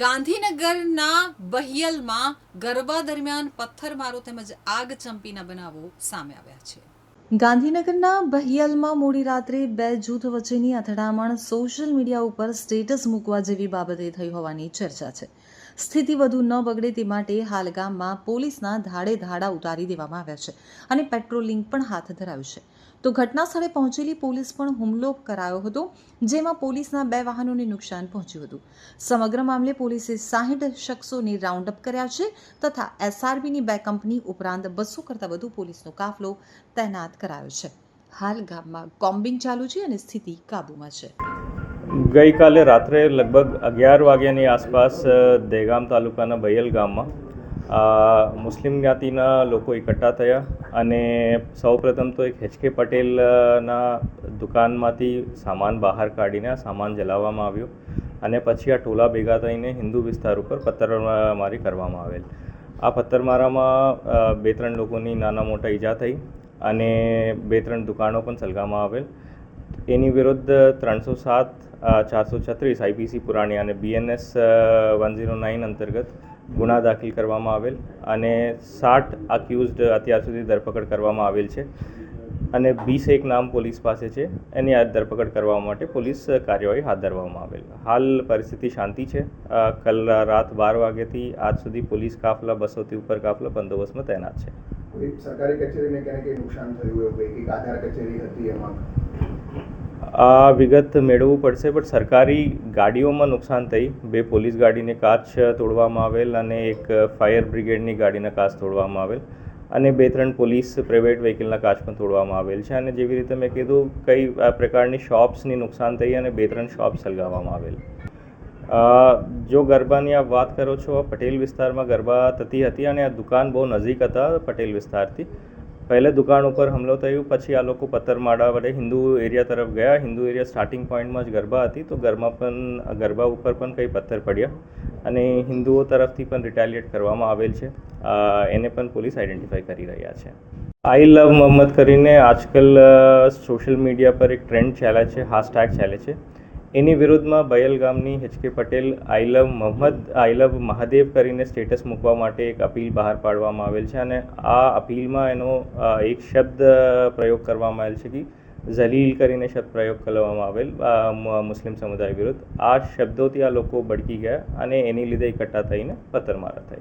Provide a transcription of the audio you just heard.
ગાંધીનગરના બહિયલમાં ગરબા દરમિયાન પથ્થરમારો તેમજ આગ ચંપીના બનાવો સામે આવ્યા છે. ગાંધીનગરના બહિયલમાં મોડી રાત્રે બે જૂથ વચ્ચેની અથડામણ સોશિયલ મીડિયા ઉપર સ્ટેટસ મૂકવા જેવી બાબતે થઈ હોવાની ચર્ચા છે. સ્થિતિ વધુ ન બગડે તે માટે હાલ ગામમાં પોલીસના ધાડે ધાડા ઉતારી દેવામાં આવ્યા છે અને પેટ્રોલિંગ પણ હાથ ધરાયું છે. તો ઘટના સ્થળે પહોંચેલી પોલીસ પણ હુમલો કરાયો હતો, જેમાં પોલીસના બે વાહનોને નુકસાન પહોંચ્યું હતું. સમગ્ર મામલે પોલીસે સાહીઠ શખ્સોને રાઉન્ડ અપ કર્યા છે તથા એસઆરબીની બે કંપની ઉપરાંત બસો કરતાં વધુ પોલીસનો કાફલો તૈનાત કરાયો છે. હાલ ગામમાં કોમ્બિંગ ચાલુ છે અને સ્થિતિ કાબૂમાં છે. ગઈકાલે રાત્રે લગભગ અગિયાર વાગ્યાની આસપાસ દહેગામ તાલુકાના બૈયલ ગામમાં મુસ્લિમ જ્ઞાતિના લોકો એકઠા થયા અને સૌપ્રથમ તો એક એચકે પટેલના દુકાનમાંથી સામાન બહાર કાઢીને આ સામાન જલાવવામાં આવ્યો અને પછી આ ટોલા ભેગા થઈને હિન્દુ વિસ્તાર ઉપર પથ્થરમારી કરવામાં આવેલ. આ પથ્થરમારામાં બે ત્રણ લોકોની નાના મોટા ઈજા થઈ અને બે ત્રણ દુકાનો પણ સળગાવવામાં આવેલ. એની વિરુદ્ધ ત્રણસો સાત ચારસો છત્રીસ આઈપીસી પુરાણી અને બીએનએસ વન ઝીરો નાઇન અંતર્ગત ગુના દાખલ કરવામાં આવેલ અને સાઠ અક્યુઝડ અત્યાર સુધી ધરપકડ કરવામાં આવેલ છે. અને વીસ એક નામ પોલીસ પાસે છે. એની આ ધરપકડ કરવા માટે પોલીસ કાર્યવાહી હાથ ધરવામાં આવેલ. હાલ પરિસ્થિતિ શાંતિ છે. કલ રાત બાર વાગ્યાથી આજ સુધી પોલીસ કાફલા, બસોથી ઉપર કાફલા બંદોબસ્તમાં તૈનાત છે. સરકારી કચેરીને ક્યાંય કંઈ નુકસાન થયું એવું કંઈક આધાર કચેરી હતી એમાં? આ વિગત મેળવવું પડશે બટ સરકારી ગાડીઓમાં નુકસાન થઈ. બે પોલીસ ગાડીને કાચ તોડવામાં આવેલ અને એક ફાયર બ્રિગેડની ગાડીના કાચ તોડવામાં આવેલ અને બે ત્રણ પોલીસ પ્રાઇવેટ વ્હીકલના કાચ પણ તોડવામાં આવેલ છે. અને જેવી રીતે મેં કીધું, કઈ આ પ્રકારની શોપ્સની નુકસાન થઈ અને બે ત્રણ શોપ સળગાવવામાં આવેલ. જો ગરબાની આપ વાત કરો છો, પટેલ વિસ્તારમાં ગરબા થતી હતી અને આ દુકાન બહુ નજીક હતા પટેલ વિસ્તારથી. પહેલે દુકાન ઉપર હુમલો થયું, પછી આ લોકો પથ્થરમાળા વડે હિન્દુ એરિયા તરફ ગયા. હિન્દુ એરિયા સ્ટાર્ટિંગ પોઈન્ટમાં જ ગરબા હતી, તો ગરબા પણ, ગરબા ઉપર પણ કંઈ પથ્થર પડ્યા અને હિન્દુઓ તરફથી પણ રિટાલિએટ કરવામાં આવેલ છે. એને પણ પોલીસ આઈડેન્ટિફાઈ કરી રહ્યા છે. આઈ લવ મોહમ્મદ કરીને આજકાલ સોશિયલ મીડિયા પર એક ટ્રેન્ડ ચાલે છે હાશટેગ ચાલે છે. એની વિરુદ્ધમાં બયલ ગામની HK Patel, I love Mohammad, I love Mahadev કરીને સ્ટેટસ મૂકવા માટે એક અપીલ બહાર પાડવામાં આવેલ છે અને આ અપીલમાં એનો એક શબ્દ પ્રયોગ કરવામાં આવેલ છે કે ઝલીલ કરીને શબ્દ પ્રયોગ કરવામાં આવેલ મુસ્લિમ સમુદાય વિરુદ્ધ. આ શબ્દોથી આ લોકો ભડકી ગયા અને એની લીધે એકઠા થઈને પથ્થરમારા થઈ